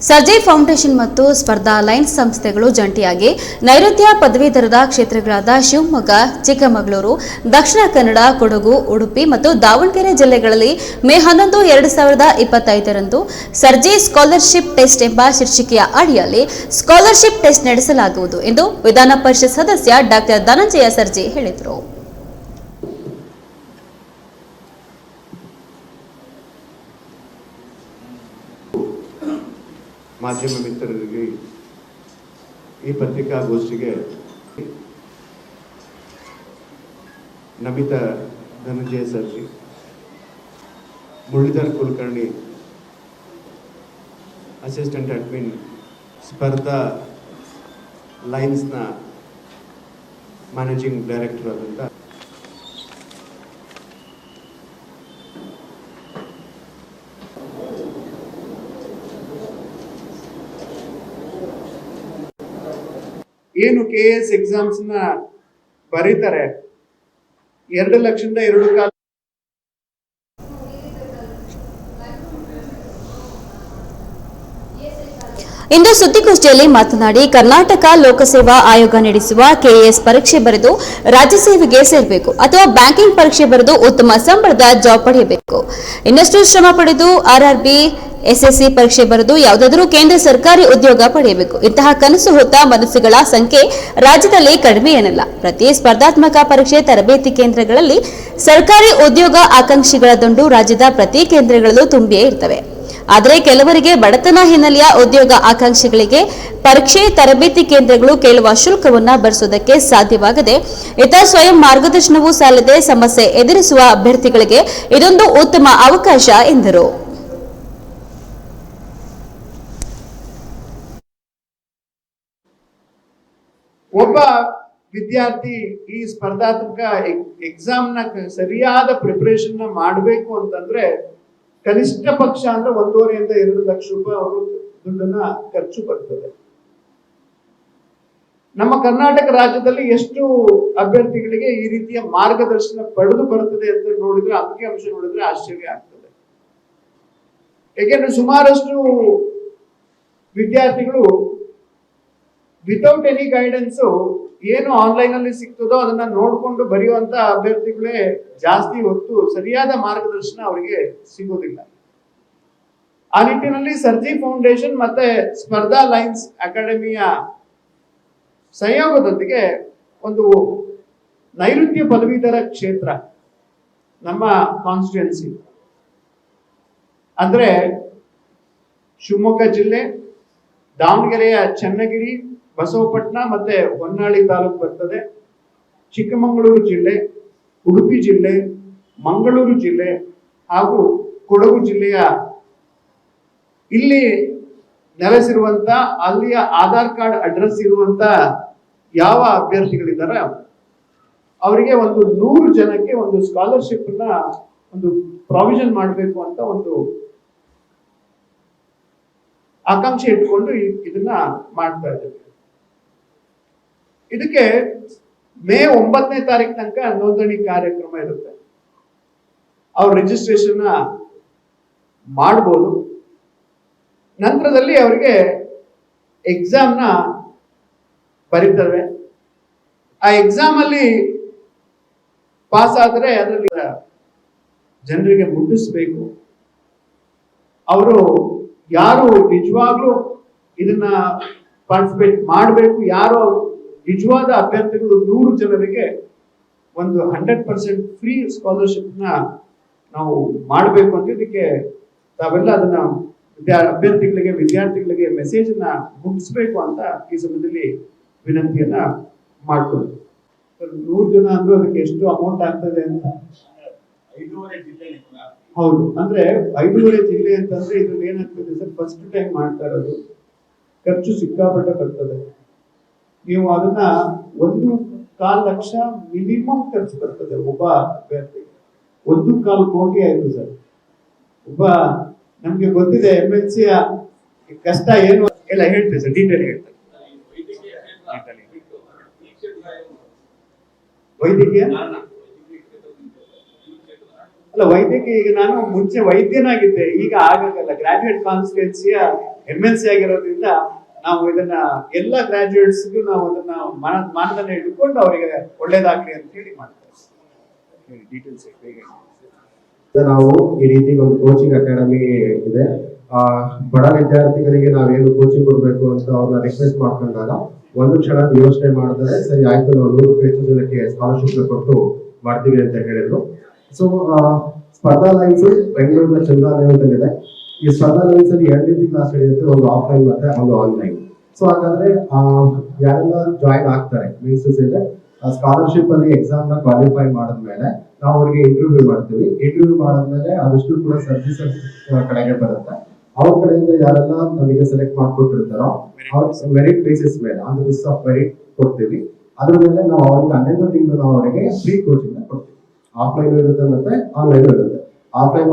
Sarji foundation ಮತ್ತು ಸ್ಪರ್ಧಾ lines ಸಂಸ್ಥೆಗಳು ಜಂಟಿಯಾಗಿ ನೈಋತ್ಯ ಪದವೀಧರದ ಕ್ಷೇತ್ರಗಳಾದ ಶಿವಮೊಗ್ಗ, ಚಿಕ್ಕಮಗಳೂರು, ದಕ್ಷಿಣ ಕನ್ನಡ, ಕೊಡಗು, ಉಡುಪಿ ಮತ್ತು ದಾವಣಗೆರೆ ಜಿಲ್ಲೆಗಳಲ್ಲಿ ಮೇ ಹನ್ನೊಂದು, ಎರಡು ಸಾವಿರದ ಇಪ್ಪತ್ತೈದರಂದು ಸರ್ಜಿ ಸ್ಕಾಲರ್ಶಿಪ್ ಟೆಸ್ಟ್ ಎಂಬ ಶೀರ್ಷಿಕೆಯ ಅಡಿಯಲ್ಲಿ ಸ್ಕಾಲರ್ಶಿಪ್ ಟೆಸ್ಟ್ ನಡೆಸಲಾಗುವುದು ಎಂದು ವಿಧಾನ ಪರಿಷತ್ ಸದಸ್ಯ ಡಾಕ್ಟರ್ ಧನಂಜಯ ಸರ್ಜಿ ಹೇಳಿದರು. ಮಾಧ್ಯಮ ಮಿತ್ರರಿಗೆ ಈ ಪತ್ರಿಕಾಗೋಷ್ಠಿಗೆ ನಮಿತಾ ಧನಂಜಯ ಸರ್ಜಿ ಮುರಳೀಧರ್ ಕುಲಕರ್ಣಿ ಅಸಿಸ್ಟೆಂಟ್ ಅಡ್ಮಿನ್ ಸ್ಪರ್ಧಾ ಲೈನ್ಸ್ನ ಮ್ಯಾನೇಜಿಂಗ್ ಡೈರೆಕ್ಟರ್ ಆದಂಥ ಏನು ಕೆ ಎಸ್ ಎಕ್ಸಾಮ್ಸ್ನ ಬರೀತಾರೆ? ಎರಡು ಲಕ್ಷದಿಂದ ಎರಡು ಕಾಲ ಇಂದು ಸುದ್ದಿಗೋಷ್ಠಿಯಲ್ಲಿ ಮಾತನಾಡಿ ಕರ್ನಾಟಕ ಲೋಕಸೇವಾ ಆಯೋಗ ನಡೆಸುವ ಕೆಎಎಸ್ ಪರೀಕ್ಷೆ ಬರೆದು ರಾಜ್ಯ ಸೇವೆಗೆ ಸೇರಬೇಕು ಅಥವಾ ಬ್ಯಾಂಕಿಂಗ್ ಪರೀಕ್ಷೆ ಬರೆದು ಉತ್ತಮ ಸಂಬಳದ ಜಾಬ್ ಪಡೆಯಬೇಕು. ಇನ್ನಷ್ಟು ಶ್ರಮ ಪಡೆದು ಆರ್ಆರ್ಬಿ ಎಸ್ಎಸ್ಸಿ ಪರೀಕ್ಷೆ ಬರೆದು ಯಾವುದಾದರೂ ಕೇಂದ್ರ ಸರ್ಕಾರಿ ಉದ್ಯೋಗ ಪಡೆಯಬೇಕು. ಇಂತಹ ಕನಸು ಹೊತ್ತ ಮನಸ್ಸುಗಳ ಸಂಖ್ಯೆ ರಾಜ್ಯದಲ್ಲಿ ಕಡಿಮೆ ಏನಲ್ಲ. ಪ್ರತಿ ಸ್ಪರ್ಧಾತ್ಮಕ ಪರೀಕ್ಷೆ ತರಬೇತಿ ಕೇಂದ್ರಗಳಲ್ಲಿ ಸರ್ಕಾರಿ ಉದ್ಯೋಗ ಆಕಾಂಕ್ಷಿಗಳ ದಂಡು ರಾಜ್ಯದ ಪ್ರತಿ ಕೇಂದ್ರಗಳಲ್ಲೂ ತುಂಬಿಯೇ ಇರ್ತವೆ. ಆದರೆ ಕೆಲವರಿಗೆ ಬಡತನ ಹಿನ್ನೆಲೆಯ ಉದ್ಯೋಗ ಆಕಾಂಕ್ಷಿಗಳಿಗೆ ಪರೀಕ್ಷೆ ತರಬೇತಿ ಕೇಂದ್ರಗಳು ಕೇಳುವ ಶುಲ್ಕವನ್ನು ಭರಿಸುವುದಕ್ಕೆ ಸಾಧ್ಯವಾಗದೆ, ಇತರ ಸ್ವಯಂ ಮಾರ್ಗದರ್ಶನವೂ ಸಾಲದೆ ಸಮಸ್ಯೆ ಎದುರಿಸುವ ಅಭ್ಯರ್ಥಿಗಳಿಗೆ ಇದೊಂದು ಉತ್ತಮ ಅವಕಾಶ ಎಂದರು. ಒಬ್ಬ ವಿದ್ಯಾರ್ಥಿ ಈ ಸ್ಪರ್ಧಾತ್ಮಕ ಎಕ್ಸಾಮ್ನ ಸರಿಯಾದ ಪ್ರಿಪರೇಷನ್ ಮಾಡಬೇಕು ಅಂತಂದ್ರೆ ಕನಿಷ್ಠ ಪಕ್ಷ ಅಂದ್ರೆ ಒಂದೂವರೆಯಿಂದ ಎರಡು ಲಕ್ಷ ರೂಪಾಯಿ ಅವರು ದುಡ್ಡನ್ನ ಖರ್ಚು ಬರ್ತದೆ. ನಮ್ಮ ಕರ್ನಾಟಕ ರಾಜ್ಯದಲ್ಲಿ ಎಷ್ಟು ಅಭ್ಯರ್ಥಿಗಳಿಗೆ ಈ ರೀತಿಯ ಮಾರ್ಗದರ್ಶನ ಪಡೆದು ಬರುತ್ತದೆ ಅಂತ ನೋಡಿದ್ರೆ ಅಂಕಿ ಅಂಶ ನೋಡಿದ್ರೆ ಆಶ್ಚರ್ಯ ಆಗ್ತದೆ. ಏಕೆಂದ್ರೆ ಸುಮಾರಷ್ಟು ವಿದ್ಯಾರ್ಥಿಗಳು ವಿತೌಟ್ ಎನಿ ಗೈಡೆನ್ಸ್ ಏನು ಆನ್ಲೈನ್ ಅಲ್ಲಿ ಸಿಗ್ತದೋ ಅದನ್ನ ನೋಡ್ಕೊಂಡು ಬರೆಯುವಂಥ ಅಭ್ಯರ್ಥಿಗಳೇ ಜಾಸ್ತಿ ಹೊತ್ತು ಸರಿಯಾದ ಮಾರ್ಗದರ್ಶನ ಅವರಿಗೆ ಸಿಗೋದಿಲ್ಲ. ಆ ನಿಟ್ಟಿನಲ್ಲಿ ಸರ್ಜಿ ಫೌಂಡೇಶನ್ ಮತ್ತೆ ಸ್ಪರ್ಧಾ ಲೈನ್ಸ್ ಅಕಾಡೆಮಿಯ ಸಂಯೋಗದೊಂದಿಗೆ ಒಂದು ನೈಋತ್ಯ ಪದವೀಧರ ಕ್ಷೇತ್ರ ನಮ್ಮ ಕಾನ್ಸ್ಟಿಟ್ಯುಯೆನ್ಸಿ ಅಂದ್ರೆ ಶಿವಮೊಗ್ಗ ಜಿಲ್ಲೆ, ದಾವಣಗೆರೆಯ ಚನ್ನಗಿರಿ ಬಸವಪಟ್ಟಣ ಮತ್ತೆ ಹೊನ್ನಾಳಿ ತಾಲೂಕು ಬರ್ತದೆ. ಚಿಕ್ಕಮಗಳೂರು ಜಿಲ್ಲೆ, ಉಡುಪಿ ಜಿಲ್ಲೆ, ಮಂಗಳೂರು ಜಿಲ್ಲೆ ಹಾಗೂ ಕೊಡಗು ಜಿಲ್ಲೆಯ ಇಲ್ಲಿ ನೆಲೆಸಿರುವಂತ, ಅಲ್ಲಿಯ ಆಧಾರ್ ಕಾರ್ಡ್ ಅಡ್ರೆಸ್ ಇರುವಂತ ಯಾವ ಅಭ್ಯರ್ಥಿಗಳಿದ್ದಾರೆ? ಅವರಿಗೆ ಒಂದು ನೂರು ಜನಕ್ಕೆ ಒಂದು ಸ್ಕಾಲರ್ಶಿಪ್ನ ಒಂದು ಪ್ರಾವಿಷನ್ ಮಾಡಬೇಕು ಅಂತ ಒಂದು ಆಕಾಂಕ್ಷೆ ಇಟ್ಕೊಂಡು ಇದನ್ನ ಮಾಡ್ತಾ ಇದ್ದೇವೆ. ಇದಕ್ಕೆ ಮೇ ಒಂಬತ್ತನೇ ತಾರೀಕು ತನಕ ನೋಂದಣಿ ಕಾರ್ಯಕ್ರಮ ಇರುತ್ತೆ. ಅವ್ರ ರಿಜಿಸ್ಟ್ರೇಷನ್ ಮಾಡ್ಬೋದು. ನಂತರದಲ್ಲಿ ಅವರಿಗೆ ಎಕ್ಸಾಮ್ನ ಬರೀತವೆ. ಆ ಎಕ್ಸಾಮ್ ಅಲ್ಲಿ ಪಾಸ್ ಆದರೆ ಅದರಲ್ಲಿ ಜನರಿಗೆ ಮುಟ್ಟಿಸ್ಬೇಕು. ಅವರು ಯಾರು ನಿಜವಾಗ್ಲೂ ಇದನ್ನ ಪಾರ್ಟಿಸಿಪೇಟ್ ಮಾಡಬೇಕು, ಯಾರು ನಿಜವಾದ ಅಭ್ಯರ್ಥಿಗಳು ನೂರು ಜನರಿಗೆ ಒಂದು ಹಂಡ್ರೆಡ್ ಪರ್ಸೆಂಟ್ ಫ್ರೀ ಸ್ಕಾಲರ್ಶಿಪ್ನ ನಾವು ಮಾಡಬೇಕು ಅಂತ ಇದಕ್ಕೆ ತಾವೆಲ್ಲ ಅದನ್ನ ವಿದ್ಯಾ ಅಭ್ಯರ್ಥಿಗಳಿಗೆ ವಿದ್ಯಾರ್ಥಿಗಳಿಗೆ ಮೆಸೇಜ್ ಮುಗಿಸ್ಬೇಕು ಅಂತ ಈ ಸಮಯದಲ್ಲಿ ವಿನಂತಿಯನ್ನ ಸರ್ ನೂರು ಜನ ಅಂದ್ರೆ ಅದಕ್ಕೆ ಎಷ್ಟು ಅಮೌಂಟ್ ಆಗ್ತದೆ ಅಂತ? ಹೌದು. ಅಂದ್ರೆ ಐದೂವರೆ ಜಿಲ್ಲೆ ಅಂತಂದ್ರೆ ಇದ್ರಲ್ಲಿ ಏನಾಗ್ತದೆ ಸರ್? ಫಸ್ಟ್ ಟೈಮ್ ಮಾಡ್ತಾ ಇರೋದು. ಖರ್ಚು ಸಿಕ್ಕಾಪಟ್ಟೆ ಬರ್ತದೆ. ನೀವು ಅದನ್ನ ಒಂದು ಕಾಲ್ ಲಕ್ಷ ಮಿನಿಮಮ್ ಖರ್ಚು ಬರ್ತದೆ ಒಬ್ಬ ಅಭ್ಯರ್ಥಿ. ಒಂದು ಕಾಲ್ ಕೋಟಿ ಆಯ್ತು ಸರ್. ಒಬ್ಬ ನಮ್ಗೆ ಗೊತ್ತಿದೆ ಎಂ ಎಲ್ ಸಿ ಕಷ್ಟ ಏನು ಎಲ್ಲ ಹೇಳ್ತೇವೆ ಸರ್ ಡೀಟೇಲ್ ಹೇಳ್ತೇವೆ ವೈದ್ಯಕೀಯ? ಅಲ್ಲ, ವೈದ್ಯಕೀಯ, ಈಗ ನಾನು ಮುಂಚೆ ವೈದ್ಯನಾಗಿದ್ದೆ. ಈಗ ಆಗಲ್ಲ. ಗ್ರಾಜುಯೇಟ್ ಕಾನ್ಸ್ಟಿಟ್ಯೂನ್ಸಿಯ ಎಂ ಎಲ್ ಸಿ ಆಗಿರೋದ್ರಿಂದ ನಾವು ಇದನ್ನ ಎಲ್ಲ ಗ್ರಾಜುಯೇಟ್ಸ್ಗೂ ನಾವು ಅದನ್ನ ಮಾನ ಮಾನದಂಡ ಇಟ್ಕೊಂಡು ಅವರಿಗೆ ಒಳ್ಳೇದಾಗ್ಲಿ ಅಂತ ಹೇಳಿ ಮಾಡ್ತೇವೆ. ಡೀಟೇಲ್ಸ್ ನಾವು ಈ ರೀತಿ ಒಂದು ಕೋಚಿಂಗ್ ಅಕಾಡೆಮಿ ಇದೆ. ಆ, ಬಡ ವಿದ್ಯಾರ್ಥಿಗಳಿಗೆ ನಾವೇನು ಕೋಚಿಂಗ್ ಕೊಡ್ಬೇಕು ಅಂತ ಅವ್ರನ್ನ ರಿಕ್ವೆಸ್ಟ್ ಮಾಡ್ಕೊಂಡಾಗ ಒಂದು ಕ್ಷಣ ಯೋಚನೆ ಮಾಡಿದ್ರೆ ಸರಿ ಆಯ್ತು ನಾವು ನೂರು ಹೆಚ್ಚು ಜನಕ್ಕೆ ಸ್ಕಾಲರ್ಶಿಪ್ ಕೊಟ್ಟು ಮಾಡ್ತೀವಿ ಅಂತ ಹೇಳಿದ್ರು. ಸೊ ಸ್ಪರ್ಧಾ ಲೈಫ್ ಬೆಂಗಳೂರಿನ ಚಂದ್ರ ಲೆವೆಲ್ ಈ ಸ್ಪರ್ಧಾ ಲೈನ್ಸ್ ಅಲ್ಲಿ ಎರಡು ರೀತಿ ಕ್ಲಾಸ್ ನಡೆಯುತ್ತೆ, ಒಂದು ಆಫ್ಲೈನ್ ಮತ್ತೆ ಒಂದು ಆನ್ಲೈನ್ ಸೊ ಹಾಗಾದ್ರೆ ಯಾರೆಲ್ಲ ಜಾಯಿನ್ ಆಗ್ತಾರೆ ಮೀನ್ಸ್ ಇದೆ ಸ್ಕಾಲರ್ಶಿಪ್ ಅಲ್ಲಿ ಎಕ್ಸಾಮ್ನ ಕ್ವಾಲಿಫೈ ಮಾಡಿದ್ಮೇಲೆ ನಾವು ಅವ್ರಿಗೆ ಇಂಟರ್ವ್ಯೂ ಮಾಡ್ತೀವಿ. ಇಂಟರ್ವ್ಯೂ ಮಾಡಿದ್ಮೇಲೆ ಅದಷ್ಟು ಕೂಡ ಸರ್ವಿಸಸ್ ಕಡೆಗೆ ಬರುತ್ತೆ. ಅವ್ರ ಕಡೆಯಿಂದ ಯಾರೆಲ್ಲ ನಮಗೆ ಸೆಲೆಕ್ಟ್ ಮಾಡ್ಕೊಟ್ಟಿರ್ತಾರೋ, ಅವ್ರ ಮೆರಿಟ್ ಬೇಸಿಸ್ ಮೇಲೆ ಆನ್ ಲಿಸ್ಟ್ ಆಫ್ ಮೆರಿಟ್ ಕೊಡ್ತೀವಿ. ಅದ್ರ ಮೇಲೆ ನಾವು ಅವ್ರಿಗೆ ಹನ್ನೊಂದು ತಿಂಗಳು ನಾವು ಅವರಿಗೆ ಫ್ರೀ ಕೋಚಿಂಗ್ ಕೊಡ್ತೀವಿ. ಆಫ್ಲೈನ್ ಇರುತ್ತೆ ಮತ್ತೆ ಆನ್ಲೈನ್ ಇರುತ್ತೆ. ಆಫ್ಲೈನ್